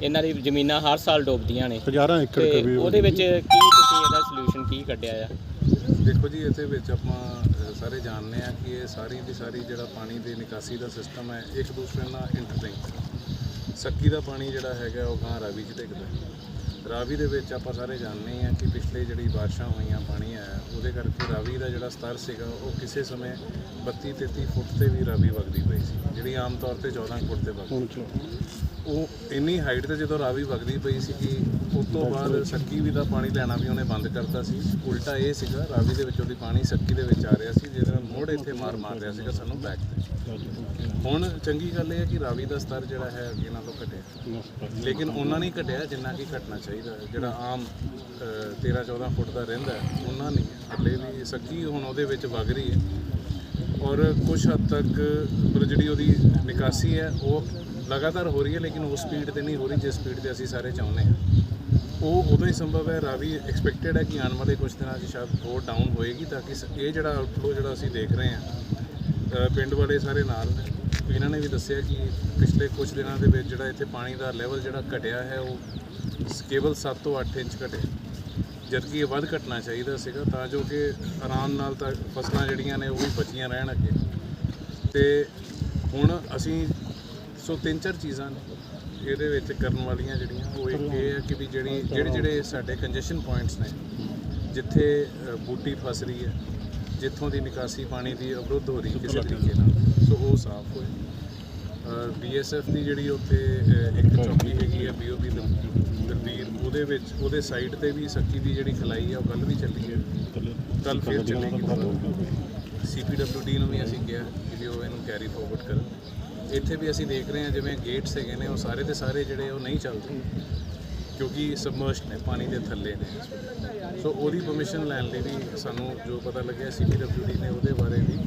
ਇਹਨਾਂ ਦੀ ਜ਼ਮੀਨਾਂ ਹਰ ਸਾਲ ਡੁੱਬਦੀਆਂ ਨੇ। ਹਜ਼ਾਰਾਂ ਏਕੜ ਤੇ ਕਵੀ ਉਹਦੇ ਵਿੱਚ ਕੀ ਤੁਸੀਂ ਇਹਦਾ ਸੋਲੂਸ਼ਨ ਕੀ ਕੱਢਿਆ ਆ? ਦੇਖੋ ਜੀ ਇਹਦੇ ਵਿੱਚ ਆਪਾਂ ਅ, ਸਾਰੇ ਜਾਣਦੇ ਆ ਕਿ ਇਹ ਸਾਰੀ ਦੀ ਸਾਰੀ ਜਿਹੜਾ ਪਾਣੀ ਦੀ ਨਿਕਾਸੀ ਦਾ ਸਿਸਟਮ ਹੈ ਇੱਕ ਦੂਸਰੇ ਨਾਲ ਇੰਟਰਲਿੰਕ ਸੱਕੀ ਦਾ ਪਾਣੀ ਜਿਹੜਾ ਹੈਗਾ ਉਹ ਗਾਂ ਰਾਵੀ 'ਚ ਡਿੱਗਦਾ ਹੈ। ਰਾਵੀ ਦੇ ਵਿੱਚ ਆਪਾਂ ਸਾਰੇ ਜਾਣਦੇ ਆ ਕਿ ਪਿਛਲੇ ਜਿਹੜੀ ਬਾਰਿਸ਼ਾਂ ਹੋਈਆਂ ਪਾਣੀ ਆਇਆ ਉਹਦੇ ਕਰਕੇ ਰਾਵੀ ਦਾ ਜਿਹੜਾ ਸਤਰ ਸੀਗਾ ਉਹ ਕਿਸੇ ਸਮੇਂ 32 33 ਫੁੱਟ ਤੇ ਵੀ ਰਾਵੀ ਵਗਦੀ ਪਈ ਸੀ ਜਿਹੜੀ ਆਮ ਤੌਰ ਤੇ 14 ਫੁੱਟ ਤੇ ਵਗਦੀ। ਹੁਣ ਚੋ ਉਹ ਇੰਨੀ ਹਾਈਟ ਤੇ ਜਦੋਂ ਰਾਵੀ ਵਗਦੀ ਪਈ ਸੀ ਕਿ ਉਸ ਤੋਂ ਬਾਅਦ ਸੱਕੀ ਵੀ ਦਾ ਪਾਣੀ ਲੈਣਾ ਵੀ ਉਹਨੇ ਬੰਦ ਕਰਤਾ ਸੀ ਉਲਟਾ ਇਹ ਸੀਗਾ ਰਾਵੀ ਦੇ ਵਿੱਚੋਂ ਦੀ ਪਾਣੀ ਸੱਕੀ ਦੇ ਵਿੱਚ ਆ ਰਿਹਾ ਸੀ ਜਿਹਦੇ ਨਾਲ ਮੋੜ ਇੱਥੇ ਮਾਰ ਮਾਰ ਰਿਹਾ ਸੀਗਾ ਸਾਨੂੰ ਬੈਕ ਤੇ ਹੁਣ ਚੰਗੀ ਗੱਲ ਇਹ ਹੈ ਕਿ ਰਾਵੀ ਦਾ ਸਤਰ ਜਿਹੜਾ ਹੈ ਅੱਗੇ ਨਾਲੋਂ ਘਟਿਆ ਲੇਕਿਨ ਉਹਨਾਂ ਨਹੀਂ ਘਟਿਆ ਜਿੰਨਾ ਕਿ ਘਟਣਾ ਚਾਹੀਦਾ। ਜਿਹੜਾ ਆਮ 13 14 ਫੁੱਟ ਦਾ ਰਹਿੰਦਾ ਹੈ, ਉਹਨਾਂ ਨਹੀਂ। ਹਲੇ ਵੀ ਸੱਕੀ ਹੁਣ ਉਹਦੇ ਵਿੱਚ ਵਗ ਰਹੀ ਹੈ ਔਰ ਕੁਝ ਹੱਦ ਤੱਕ ਜਿਹੜੀ ਉਹਦੀ ਨਿਕਾਸੀ ਹੈ ਉਹ ਲਗਾਤਾਰ ਹੋ ਰਹੀ ਹੈ, ਲੇਕਿਨ ਉਸ ਸਪੀਡ ਤੇ ਨਹੀਂ ਹੋ ਰਹੀ ਜਿਸ ਸਪੀਡ ਤੇ ਅਸੀਂ ਸਾਰੇ ਚਾਹੁੰਦੇ ਹਾਂ। ਉਹ ਉਦੋਂ ਹੀ ਸੰਭਵ ਹੈ, ਰਾਵੀ ਐਕਸਪੈਕਟਡ ਹੈ ਕਿ ਆਉਣ ਵਾਲੇ ਕੁਝ ਦਿਨਾਂ 'ਚ ਸ਼ਾਇਦ ਹੋਰ ਡਾਊਨ ਹੋਏਗੀ ਤਾਂ ਕਿ ਸ- ਇਹ ਜਿਹੜਾ ਆਊਟਫਲੋ ਜਿਹੜਾ ਅਸੀਂ ਦੇਖ ਰਹੇ ਹਾਂ ਪਿੰਡ ਵਾਲੇ ਸਾਰੇ ਨਾਲ ਨੇ ਇਹਨਾਂ ਨੇ ਵੀ ਦੱਸਿਆ ਕਿ ਪਿਛਲੇ ਕੁਝ ਦਿਨਾਂ ਦੇ ਵਿੱਚ ਜਿਹੜਾ ਇੱਥੇ ਪਾਣੀ ਦਾ ਲੈਵਲ ਜਿਹੜਾ ਘਟਿਆ ਹੈ, ਉਹ ਕੇਵਲ 7 ਤੋਂ 8 ਇੰਚ ਘਟਿਆ। ਜਦਕਿ ਇਹ ਵੱਧ ਘਟਣਾ ਚਾਹੀਦਾ ਸੀਗਾ, ਤਾਂ ਜੋ ਕਿ ਆਰਾਮ ਨਾਲ ਤਾਂ ਫਸਲਾਂ ਜਿਹੜੀਆਂ ਨੇ ਉਹ ਵੀ ਬਚੀਆਂ ਰਹਿਣ ਅੱਗੇ। ਤੇ ਹੁਣ ਅਸੀਂ ਸੋ ਤਿੰਨ ਚਾਰ ਚੀਜ਼ਾਂ ਨੇ ਇਹਦੇ ਵਿੱਚ ਕਰਨ ਵਾਲੀਆਂ ਜਿਹੜੀਆਂ ਉਹ ਇੱਕ ਇਹ ਹੈ ਕਿ ਵੀ ਜਿਹੜੀ ਜਿਹੜੇ ਜਿਹੜੇ ਸਾਡੇ ਕੰਜੈਸ਼ਨ ਪੁਆਇੰਟਸ ਨੇ ਜਿੱਥੇ ਬੂਟੀ ਫਸ ਰਹੀ ਹੈ ਜਿੱਥੋਂ ਦੀ ਨਿਕਾਸੀ ਪਾਣੀ ਦੀ ਅਵਰੁੱਧ ਹੋ ਰਹੀ ਕਿਸੇ ਤਰੀਕੇ ਨਾਲ। ਸੋ ਉਹ ਸਾਫ਼ ਹੋਏ ਬੀਐਸਐਫ ਦੀ ਜਿਹੜੀ ਉੱਥੇ ਇੱਕ ਚੌਕੀ ਹੈਗੀ ਹੈ ਬੀਓਬੀ ਦਲਬੀਰ ਉਹਦੇ ਵਿੱਚ, ਉਹਦੇ ਸਾਈਡ ਤੇ ਵੀ ਸੱਕੀ ਦੀ ਜਿਹੜੀ ਖਲਾਈ ਹੈ ਉਹ ਕੱਲ ਵੀ ਚੱਲੀ ਹੈ ਕੱਲ ਫਿਰ ਚੱਲੇਗੀ ਸੀਪੀਡਬਲਯੂਡੀ ਨੂੰ ਵੀ ਅਸੀਂ ਕਿਹਾ ਕਿ ਵੀ ਉਹ ਇਹਨੂੰ ਕੈਰੀ ਫਾਰਵਰਡ ਕਰਨ। ਇੱਥੇ ਵੀ ਅਸੀਂ ਦੇਖ ਰਹੇ ਹਾਂ, ਜਿਵੇਂ ਗੇਟਸ ਹੈਗੇ ਨੇ, ਉਹ ਸਾਰੇ ਦੇ ਸਾਰੇ ਜਿਹੜੇ ਉਹ ਨਹੀਂ ਚੱਲਦੇ। ਕਿਉਂਕਿ ਸਬਮਰਜਡ ਨੇ, ਪਾਣੀ ਦੇ ਥੱਲੇ ਨੇ। ਸੋ ਉਹਦੀ ਪਰਮਿਸ਼ਨ ਲੈਣ ਲਈ ਵੀ ਸਾਨੂੰ ਜੋ ਪਤਾ ਲੱਗਿਆ ਸੀਪੀਡਬਲਯੂਡੀ ਨੇ ਉਹਦੇ ਬਾਰੇ ਵੀ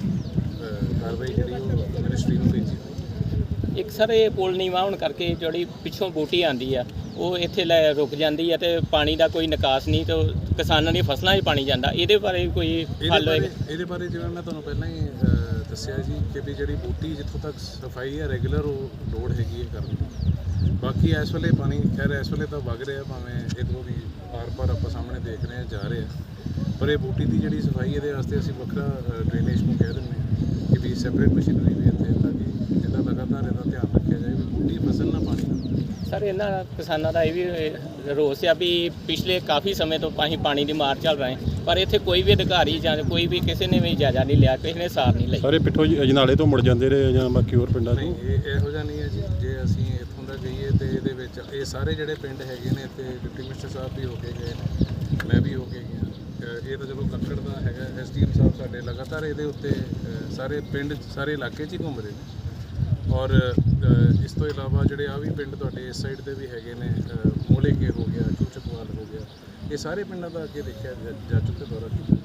ਕਾਰਵਾਈ ਜਿਹੜੀ ਉਹ ਮਿਨਿਸਟਰੀ ਨੂੰ ਭੇਜੀ। ਇੱਕ ਸਰ ਇਹ ਪੁਲ ਨੀਵਾ ਹੋਣ ਕਰਕੇ ਜਿਹੜੀ ਪਿੱਛੋਂ ਬੂਟੀ ਆਂਦੀ ਆ ਉਹ ਇੱਥੇ ਲੈ ਰੁਕ ਜਾਂਦੀ ਆ ਤੇ ਪਾਣੀ ਦਾ ਕੋਈ ਨਿਕਾਸ ਨਹੀਂ ਤੇ ਕਿਸਾਨਾਂ ਦੀਆਂ ਫਸਲਾਂ 'ਚ ਪਾਣੀ ਜਾਂਦਾ। ਇਹਦੇ ਬਾਰੇ ਕੋਈ ਹੱਲ ਹੋਏਗਾ? ਇਹਦੇ ਬਾਰੇ ਜਿਵੇਂ ਮੈਂ ਤੁਹਾਨੂੰ ਪਹਿਲਾਂ ਹੀ ਦੱਸਿਆ ਜੀ ਕਿ ਵੀ ਜਿਹੜੀ ਬੂਟੀ ਜਿੱਥੋਂ ਤੱਕ ਸਫ਼ਾਈ ਹੈ ਰੈਗੂਲਰ ਉਹ ਲੋਡ ਹੈਗੀ ਹੈ ਕਰਨ ਦੀ। ਬਾਕੀ ਇਸ ਵੇਲੇ ਪਾਣੀ ਖੈਰ ਇਸ ਵੇਲੇ ਤਾਂ ਵਗ ਰਿਹਾ ਭਾਵੇਂ ਇੱਕ ਦੋ ਦੀ ਪਾਰ ਪਾਰ ਆਪਾਂ ਸਾਹਮਣੇ ਦੇਖ ਰਹੇ ਹਾਂ ਜਾ ਰਹੇ। ਆ ਪਰ ਇਹ ਬੂਟੀ ਦੀ ਜਿਹੜੀ ਸਫ਼ਾਈ ਇਹਦੇ ਵਾਸਤੇ ਅਸੀਂ ਵੱਖਰਾ ਡਰੇਨੇਜ ਨੂੰ ਕਹਿ ਦਿੰਦੇ ਹਾਂ ਕਿ ਵੀ ਸੈਪਰੇਟ ਮਸ਼ੀਨਰੀ ਵੀ ਲਗਾਤਾਰ ਇਹਦਾ ਧਿਆਨ ਰੱਖਿਆ ਜਾਏ ਵੀ ਬੂਟੀ ਫਸਲ ਨਾ ਪਾਣੀ ਨਾ ਸਰ ਇਹਨਾਂ ਕਿਸਾਨਾਂ ਦਾ ਇਹ ਵੀ ਰੋਸ ਆ ਵੀ ਪਿਛਲੇ ਕਾਫੀ ਸਮੇਂ ਤੋਂ ਅਸੀਂ ਪਾਣੀ ਦੀ ਮਾਰ ਚੱਲ ਰਹੇ ਹਾਂ ਪਰ ਇੱਥੇ ਕੋਈ ਵੀ ਅਧਿਕਾਰੀ ਜਾਂ ਕੋਈ ਵੀ ਕਿਸੇ ਨੇ ਵੀ ਜਾਇਜ਼ਾ ਨਹੀਂ ਲਿਆ ਕਿਸੇ ਨੇ ਸਾਰ ਨਹੀਂ ਲਈ। ਸਾਰੇ ਪਿੱਠੋਂ ਜੀ ਅਜਨਾਲੇ ਤੋਂ ਮੁੜ ਜਾਂਦੇ ਰਹੇ ਜਾਂ ਬਾਕੀ ਹੋਰ ਪਿੰਡਾਂ ਨਹੀਂ ਤੋਂ? ਇਹ ਇਹੋ ਜਿਹਾ ਨਹੀਂ ਹੈ ਜੀ। ਜੇ ਅਸੀਂ ਇੱਥੋਂ ਦਾ ਜਾਈਏ ਤੇ ਇਹਦੇ ਵਿੱਚ ਇਹ ਸਾਰੇ ਜਿਹੜੇ ਪਿੰਡ ਹੈਗੇ ਨੇ ਇੱਥੇ ਡਿਪਟੀ ਮਿਨਿਸਟਰ ਸਾਹਿਬ ਵੀ ਹੋ ਕੇ ਗਏ ਨੇ ਮੈਂ ਵੀ ਹੋ ਕੇ ਗਿਆ। ਇਹ ਤਾਂ ਚਲੋ ਕੱਕੜ ਦਾ ਹੈਗਾ। ਐਸਡੀਐਮ ਸਾਹਿਬ ਸਾਡੇ ਲਗਾਤਾਰ ਇਹਦੇ ਉੱਤੇ ਸਾਰੇ ਪਿੰਡ ਸਾਰੇ ਇਲਾਕੇ 'ਚ ਹੀ ਘੁੰਮ ਰਹੇ ਨੇ। ਔਰ ਇਸ ਤੋਂ ਇਲਾਵਾ ਜਿਹੜੇ ਆ ਵੀ ਪਿੰਡ ਤੁਹਾਡੇ ਇਸ ਸਾਈਡ ਦੇ ਵੀ ਹੈਗੇ ਨੇ, ਅਹ, ਮੋਲੇ ਕੇ ਹੋ ਗਿਆ ਚੂਚਕਵਾਲ ਹੋ ਗਿਆ, ਇਹ ਸਾਰੇ ਪਿੰਡਾਂ ਦਾ ਅੱਗੇ ਦੇਖਿਆ ਜਾ- ਜਾ ਚੁੱਕਾ ਦੌਰਾ ਕੀਤਾ।